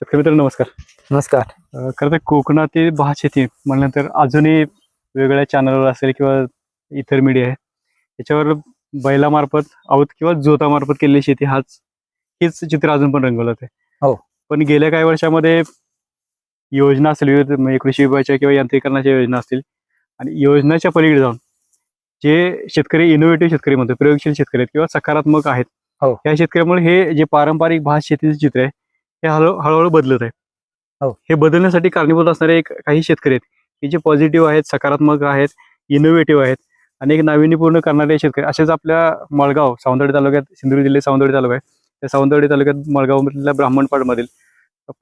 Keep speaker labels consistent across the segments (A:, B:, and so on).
A: शेतकरी मित्र नमस्कार
B: नमस्कार
A: अं, खरं तर कोकणातील भात शेती म्हणल्यानंतर अजूनही वेगवेगळ्या चॅनलवर असेल किंवा इतर मीडिया आहे त्याच्यावर बैलामार्फत आहोत किंवा जोतामार्फत केलेली शेती हाच हेच चित्र अजून पण रंगवलं आहे
B: हो.
A: पण गेल्या काही वर्षामध्ये योजना असेल विविध म्हणजे कृषी विभागाच्या किंवा यांत्रिकरणाच्या योजना असतील आणि योजनाच्या पलीकडे जाऊन जे शेतकरी इनोव्हेटिव्ह शेतकरी म्हणतो प्रयोगशील शेतकरी आहेत किंवा सकारात्मक आहेत
B: हो.
A: या शेतकऱ्यामुळे हे जे पारंपरिक भात शेतीचं चित्र आहे हे हळू हळूहळू बदलत आहे
B: हो.
A: हे बदलण्यासाठी कारणीभूत असणारे एक काही शेतकरी आहेत. की जे पॉझिटिव्ह आहेत सकारात्मक आहेत इनोव्हेटिव्ह आहेत आणि एक नाविन्यपूर्ण करणारे शेतकरी असेच आपल्या मळगाव सावंतवाडी तालुक्यात सिंधुदुर्ग जिल्ह्यात सावंतवाडी तालुका आहे. त्या सावंतवाडी तालुक्यात मळगाव मधल्या ब्राह्मणपाडमधील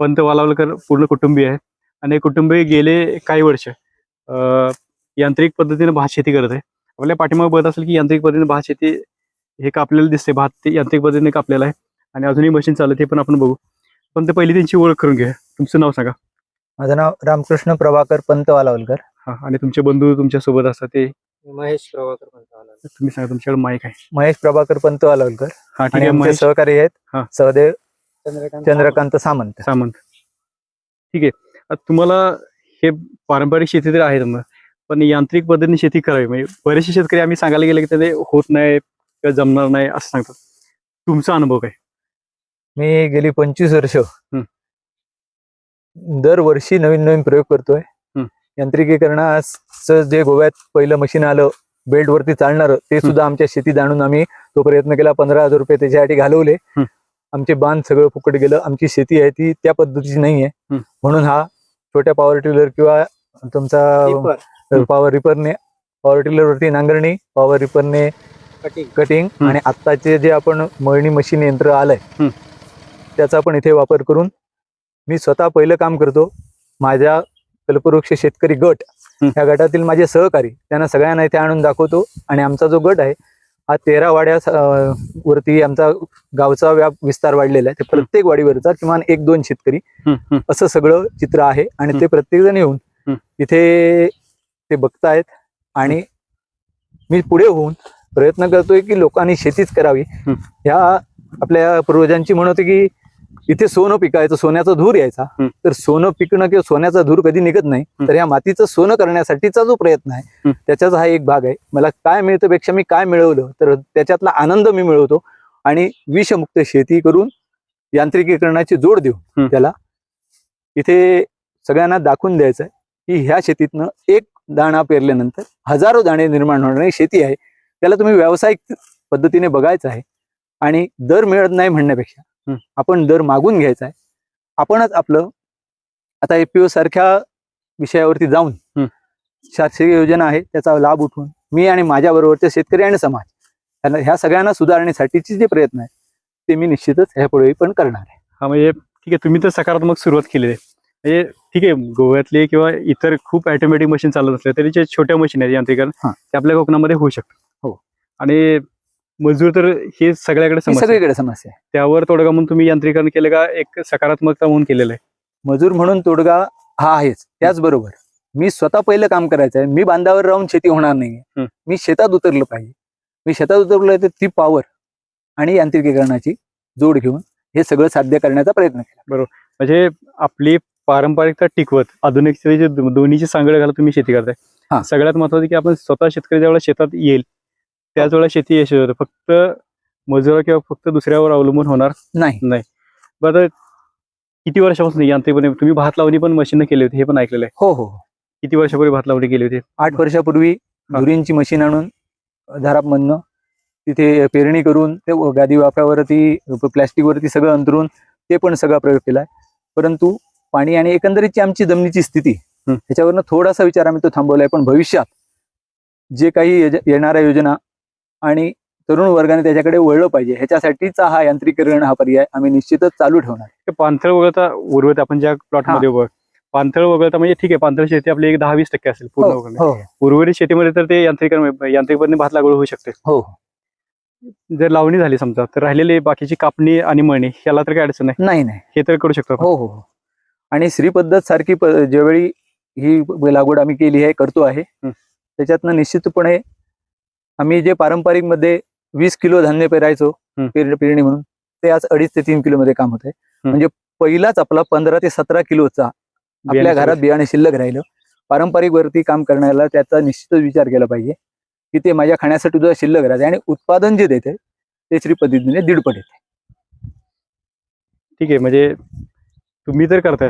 A: पंत वालावलकर पूर्ण कुटुंबीय आहे आणि हे कुटुंबीय गेले काही वर्ष यांत्रिक पद्धतीने भात शेती करत आहे. आपल्या पाठीमागे बघत असेल की यांत्रिक पद्धतीने भात शेती हे कापलेलं दिसते भात ते यांत्रिक पद्धतीने कापलेलं आहे आणि अजूनही मशीन चालत हे पण आपण बघू. पण ते पहिली त्यांची ओळख करून घ्या तुमचं नाव सांगा.
B: माझं नाव रामकृष्ण प्रभाकर पंत वालावलकर
A: हा आणि तुमचे बंधू तुमच्यासोबत असतात ते?
B: महेश प्रभाकर पंत वालावलकर
A: तुम्ही सांगा तुमच्याकडे माईक आहे.
B: महेश प्रभाकर पंत वालावलकर
A: हा ठीक
B: आणि
A: आहे
B: आमचे
A: महेश.
B: सहकारी
A: हा.
B: आहेत सहदेव चंद्रकांत सामंत.
A: सामंत. ठीक आहे. आता तुम्हाला हे पारंपरिक शेती तर आहे पण यांत्रिक पद्धतीने शेती करावी. म्हणजे बरेचसे शेतकरी आम्ही सांगायला गेले की ते होत नाही किंवा जमणार नाही असं सांगतात. तुमचा अनुभव काय?
B: मी गेली पंचवीस वर्ष. दरवर्षी नवीन नवीन प्रयोग करतोय. यांत्रिकीकरणाचं जे गोव्यात पहिलं मशीन आलं बेल्ट वरती चालणार ते सुद्धा आमच्या शेतीत आणून आम्ही तो प्रयत्न केला. पंधरा हजार रुपये त्याच्यासाठी घालवले. आमचे बांध सगळं फुकट गेलं. आमची शेती आहे ती त्या पद्धतीची नाहीये. म्हणून हा छोट्या पॉवर टिलर किंवा तुमचा पॉवर रिपरने पॉवर टिलर वरती नांगरणी पॉवर रिपरने कटिंग
A: हं.
B: आणि आत्ताचे जे आपण मळणी मशीन यंत्र आलंय. त्याचा आपण इथे वापर करून मी स्वतः पहिलं काम करतो माझ्या कल्पवृक्ष शेतकरी गट. या गटातील माझे सहकारी त्यांना सगळ्यांना इथे आणून दाखवतो आणि आमचा जो गट आहे हा तेरा वाड्या वरती आमचा गावचा व्याप विस्तार वाढलेला आहे ते प्रत्येक वाडीवरचा किमान एक दोन शेतकरी. असं सगळं चित्र आहे आणि. ते प्रत्येक जण येऊन. इथे ते बघतायत आणि मी पुढे होऊन प्रयत्न करतोय की लोकांनी शेतीच करावी. ह्या आपल्या पूर्वजांची म्हणत होती की इथे सोनं पिकायचं सोन्याचा धूर यायचा. तर सोनं पिकणं किंवा सोन्याचा धूर कधी निघत नाही. तर ह्या मातीचं सोनं करण्यासाठीचा जो प्रयत्न आहे. त्याचाच हा एक भाग आहे मला काय मिळतं पेक्षा मी काय मिळवलं तर त्याच्यातला आनंद मी मिळवतो आणि विषमुक्त शेती करून यांत्रिकीकरणाची जोड देऊ. त्याला इथे सगळ्यांना दाखवून द्यायचं आहे की ह्या शेतीतनं एक दाणा पेरल्यानंतर हजारो दाणे निर्माण होणारी शेती आहे त्याला तुम्ही व्यावसायिक पद्धतीने बघायचं आहे आणि दर मिळत नाही म्हणण्यापेक्षा. आपण दर मागून घ्यायचा आहे आपणच आपलं आता एपीओ सारख्या विषयावरती जाऊन. शासकीय योजना आहे त्याचा लाभ उठवून मी आणि माझ्या बरोबरचे शेतकरी आणि समाज यांना- ह्या सगळ्यांना सुधारण्यासाठीचे जे प्रयत्न आहेत ते मी निश्चितच ह्यापुढे पण करणार आहे
A: हा म्हणजे ठीक आहे तुम्ही तर सकारात्मक सुरुवात केलेली आहे म्हणजे ठीक आहे गोव्यातले किंवा इतर खूप ऑटोमॅटिक मशीन चालत असले तरी जे छोट्या मशीन आहेत यांत्रिकरण. ते आपल्या कोकणामध्ये होऊ शकतात
B: हो.
A: आणि मजूर तर हे सगळ्याकडे
B: ही
A: समस्या आहे.
B: सगळीकडे समस्या आहे.
A: त्यावर तोडगा म्हणून तुम्ही यांत्रिकरण केलं का? एक सकारात्मकता म्हणून केलेलं आहे.
B: मजूर म्हणून तोडगा हा आहेच. त्याचबरोबर मी स्वतः पहिलं काम करायचं आहे. मी बांधावर राहून शेती होणार नाही
A: हं.
B: मी शेतात उतरलं पाहिजे. मी शेतात उतरलं तर ती पॉवर आणि यांत्रिकीकरणाची जोड घेऊन हे सगळं साध्य करण्याचा प्रयत्न केला.
A: म्हणजे आपली पारंपरिकता टिकवत. आधुनिकतेचे दो- दोन्हीची सांगड घालत तुम्ही शेती
B: हा.
A: करताय सगळ्यात महत्वाचं की आपण स्वतः शेतकरी ज्यावेळेला शेतात येईल त्याच वेळेला शेती यशस्वी होते. फक्त मजुरा किंवा फक्त दुसऱ्यावर अवलंबून होणार
B: नाही.
A: बरं किती वर्षापासून यांत्रिकपणे तुम्ही भात लावणी पण मशीन केली होती हे पण ऐकलेलं आहे.
B: हो हो.
A: किती वर्षापूर्वी भात लावणी केली होती?
B: आठ वर्षापूर्वी. धुरींची मशीन आणून धारापमधनं तिथे पेरणी करून ते गादी वाफ्यावरती प्लॅस्टिकवरती सगळं अंतरून ते पण सगळा प्रयोग केलाय परंतु पाणी आणि एकंदरीतची आमची जमिनीची स्थिती
A: हं.
B: त्याच्यावरनं थोडासा विचार आम्ही तो थांबवलाय. पण भविष्यात जे काही येणाऱ्या योजना आणि तरुण वर्गाने त्याच्याकडे वळलं पाहिजे. ह्याच्यासाठीचा हा यांत्रिकीकरण हा पर्याय आम्ही निश्चितच चालू ठेवणार.
A: पाणथळ वगळता उर्वरित आपण ज्या प्लॉटमध्ये उभं पाणथळ वगळता म्हणजे ठीक आहे पाणथळ शेती आपली एक दहा वीस टक्के असेल पूर्ण
B: हो. हो.
A: उर्वरित शेतीमध्ये तर ते यांत्रिकरण यांत्रिक पद्धतीने भात लागवड होऊ शकते.
B: हो.
A: जर लावणी झाली समजा तर राहिलेली बाकीची कापणी आणि मळणी ह्याला तर काय अडचण नाही.
B: नाही नाही.
A: हे तर करू शकतो.
B: हो हो हो. आणि श्री पद्धत सारखी ज्यावेळी ही लागवड आम्ही केली आहे करतो आहे. त्याच्यातनं निश्चितपणे आम्ही जे पारंपरिकमध्ये वीस किलो धान्य पेरायचो. पेर- पेरणी म्हणून ते आज अडीच ते तीन किलो मध्ये काम होत आहे. म्हणजे पहिलाच आपला पंधरा ते सतरा किलोचा आपल्या घरात बियाणे शिल्लक राहिलं. पारंपरिक वरती काम करण्याला त्याचा निश्चितच विचार केला पाहिजे की ते माझ्या खाण्यासाठी सुद्धा शिल्लक राहते आणि उत्पादन जे देते ते श्री पद्धतीने दीडपट येते.
A: ठीक आहे म्हणजे तुम्ही तर करताय.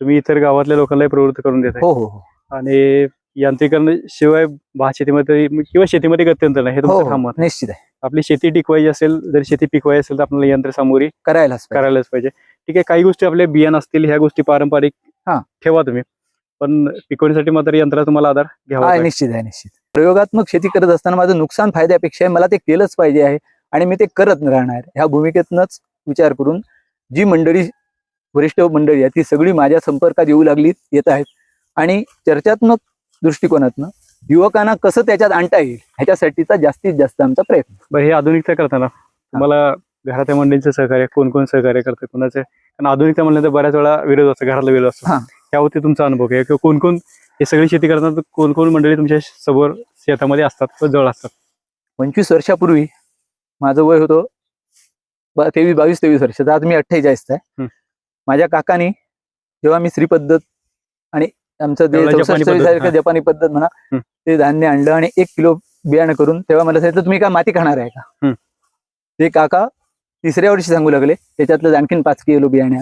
A: तुम्ही इतर गावातल्या लोकांनाही प्रवृत्त करून देताय.
B: हो हो हो.
A: आणि यांत्रिकरण शिवाय भात शेतीमध्ये किंवा शेतीमध्ये गत्यंतर नाही हे
B: हो
A: तुमचं
B: हो
A: मत आहे.
B: निश्चित आहे
A: आपली शेती टिकवायची असेल जर शेती पिकवायची असेल तर आपल्याला यंत्रसामुग्री
B: करायलाच पाहिजे.
A: करायलाच पाहिजे ठीक आहे काही गोष्टी आपल्या बियाण असतील ह्या गोष्टी पारंपरिक
B: हा.
A: ठेवा तुम्ही पण पिकवण्यासाठी मात्र यंत्राचा तुम्हाला आधार घ्यावा
B: हा
A: लागेल.
B: निश्चित आहे निश्चित प्रयोगात्मक शेती करत असताना माझं नुकसान फायद्यापेक्षा मला ते केलंच पाहिजे आहे आणि मी ते करत राहणार ह्या भूमिकेतनच विचार करून जी मंडळी वरिष्ठ मंडळी आहे ती सगळी माझ्या संपर्कात येऊ लागली येत आहेत आणि चर्चात्मक दृष्टिकोनातनं युवकांना कसं त्याच्यात आणता येईल ह्याच्यासाठीचा जास्तीत जास्त आमचा प्रयत्न.
A: बरं हे आधुनिकता करताना. तुम्हाला घरातल्या मंडळींचं सहकार्य कोण कोण सहकार्य करतं कोणाचं? कारण आधुनिकता म्हणल्यानंतर बऱ्याच वेळा विरोध असतो घरातला विरोध असतो. त्यावरती तुमचा अनुभव आहे किंवा कोण कोण हे सगळी शेती करताना कोण कोण मंडळी तुमच्यासमोर शेतामध्ये असतात व जवळ असतात?
B: पंचवीस वर्षापूर्वी माझं वय होतं तेवीस बावीस तेवीस वर्ष. आज मी अठ्ठेचाळीस आहे. माझ्या काकानी जेव्हा मी श्री पद्धत आणि आमचं
A: जपानी पद्धत,
B: सारखं. जपानी पद्धत म्हणा. ते धान्य आणलं आणि एक किलो बियाणं करून तेव्हा मला सांगितलं तुम्ही काय माती खाणार आहे का. ते काका तिसऱ्या वर्षी सांगू लागले त्याच्यातलं आणखीन पाच किलो बियाणे.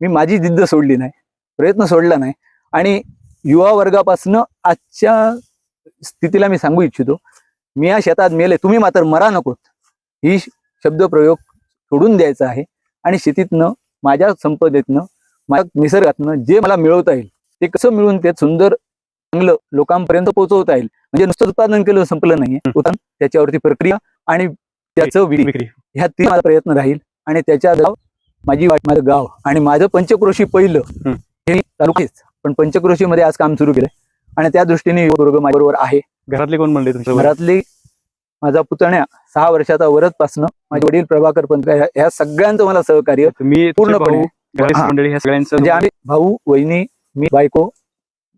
B: मी माझी जिद्द सोडली नाही प्रयत्न सोडला नाही आणि युवा वर्गापासनं आजच्या स्थितीला मी सांगू इच्छितो मी या शेतात मेले तुम्ही मात्र मरा नकोत ही शब्दप्रयोग सोडून द्यायचा आहे आणि शेतीतनं माझ्या संपदेतनं माझ्या निसर्गातनं जे मला मिळवता येईल ते कसं मिळून ते सुंदर चांगलं लोकांपर्यंत पोहोचवता येईल? म्हणजे नुसतं उत्पादन केलं संपलं नाही. उत्पादन त्याच्यावरती प्रक्रिया आणि त्याचं
A: विक्री.
B: ह्या तीन माझा प्रयत्न राहील. आणि त्याच्या गाव माझी वाट माझं गाव आणि माझं पंचक्रोशी पहिलं
A: हं.
B: तालुकेच. पण पंचक्रोशी मध्ये आज काम सुरू केलंय. आणि त्या दृष्टीने वर्ग माझ्याबरोबर आहे.
A: घरातले कोण मंडळी तुमच्या
B: घरातली माझा पुतण्या सहा वर्षाचा वरदपासनं माझे वडील प्रभाकर पंत ह्या- सगळ्यांचं मला सहकार्य
A: तुम्ही
B: पूर्णपणे. म्हणजे आम्ही भाऊ वहिनी मी बायको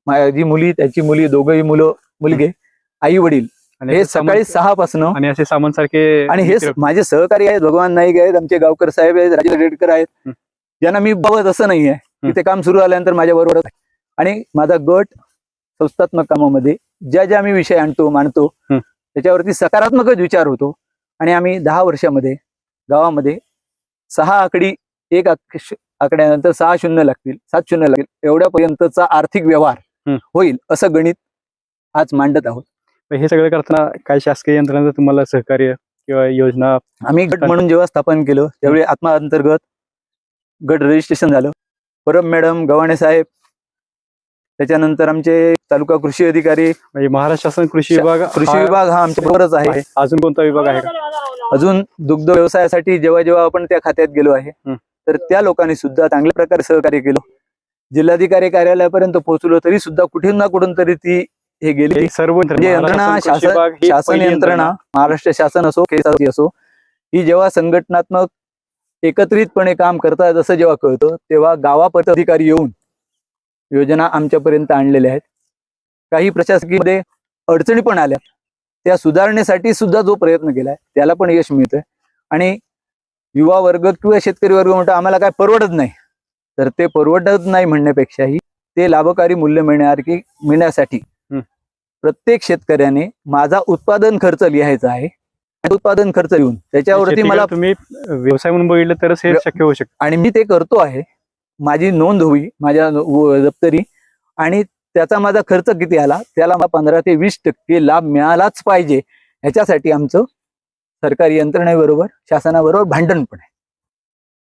B: माझी मुली त्याची मुली दोघही मुलं मुलगे आई वडील. हे सकाळी सहा पासनं
A: आणि असे सामान सारखे
B: आणि हे माझे सहकारी आहेत भगवान नाईक आहेत आमचे गावकर साहेब आहेत राजेंद्र रेडकर आहेत. ज्यांना मी बघत असं नाहीये. की ते काम सुरू आल्यानंतर माझ्या बरोबर आणि माझा गट संस्थात्मक कामामध्ये ज्या ज्या मी विषय आणतो मांडतो. त्याच्यावरती सकारात्मकच विचार होतो. आणि आम्ही दहा वर्षामध्ये गावामध्ये सहा आकडी एक आकड्यानंतर सहा शून्य लागतील सात शून्य लागतील एवढ्यापर्यंतचा आर्थिक व्यवहार
A: हं.
B: होईल असं गणित आज मांडत आहोत
A: हे सगळं करताना काय शासकीय यंत्रणाचं तुम्हाला सहकार्य किंवा योजना
B: आम्ही गट म्हणून जेव्हा स्थापन केलं त्यावेळी आत्मा अंतर्गत गट रजिस्ट्रेशन झालं परम मॅडम गव्हाणे साहेब त्याच्यानंतर आमचे तालुका कृषी अधिकारी
A: म्हणजे महाराष्ट्र शासन कृषी विभाग
B: कृषी विभाग हा आमच्या बरोबरच आहे.
A: अजून कोणता विभाग आहे का
B: अजून दुग्ध व्यवसायासाठी जेव्हा जेव्हा आपण त्या खात्यात गेलो आहे. तर त्या लोकांनी सुद्धा चांगल्या प्रकारे सहकार्य केलं. जिल्हाधिकारी कार्यालयापर्यंत पोहोचलो तरी सुद्धा कुठून ना कुठून तरी ती हे गेली.
A: सर्व यंत्रणा,
B: म्हणजे यंत्रणा
A: शासन
B: शासन यंत्रणा. महाराष्ट्र शासन असो असो ही जेव्हा संघटनात्मक एकत्रितपणे काम करतात असं जेव्हा कळतं तेव्हा गावापर्यंत अधिकारी येऊन योजना आमच्यापर्यंत आणलेल्या आहेत. काही प्रशासकीयमध्ये अडचणी पण आल्या. त्या सुधारण्यासाठी सुद्धा जो प्रयत्न केलाय त्याला पण यश मिळतंय. आणि युवा वर्ग किंवा शेतकरी वर्ग म्हणतो आम्हाला काय परवडत नाही. तर ते परवडत नाही म्हणण्यापेक्षाही ते लाभकारी मूल्य मिळणार की मिळण्यासाठी. प्रत्येक शेतकऱ्याने माझा उत्पादन खर्च लिहायचा आहे. उत्पादन खर्च लिहून त्याच्यावरती मला
A: तुम्ही व्यवसाय म्हणून बघितलं तरच हे
B: व्य-
A: शक्य होऊ शकतं.
B: आणि मी ते करतो आहे. माझी नोंद होई माझ्या दप्तरी. आणि त्याचा माझा खर्च किती आला? त्याला मला पंधरा ते वीस टक्के लाभ मिळालाच पाहिजे. ह्याच्यासाठी आमचं सरकारी यंत्रणेबरोबर शासनाबरोबर भांडण पण आहे.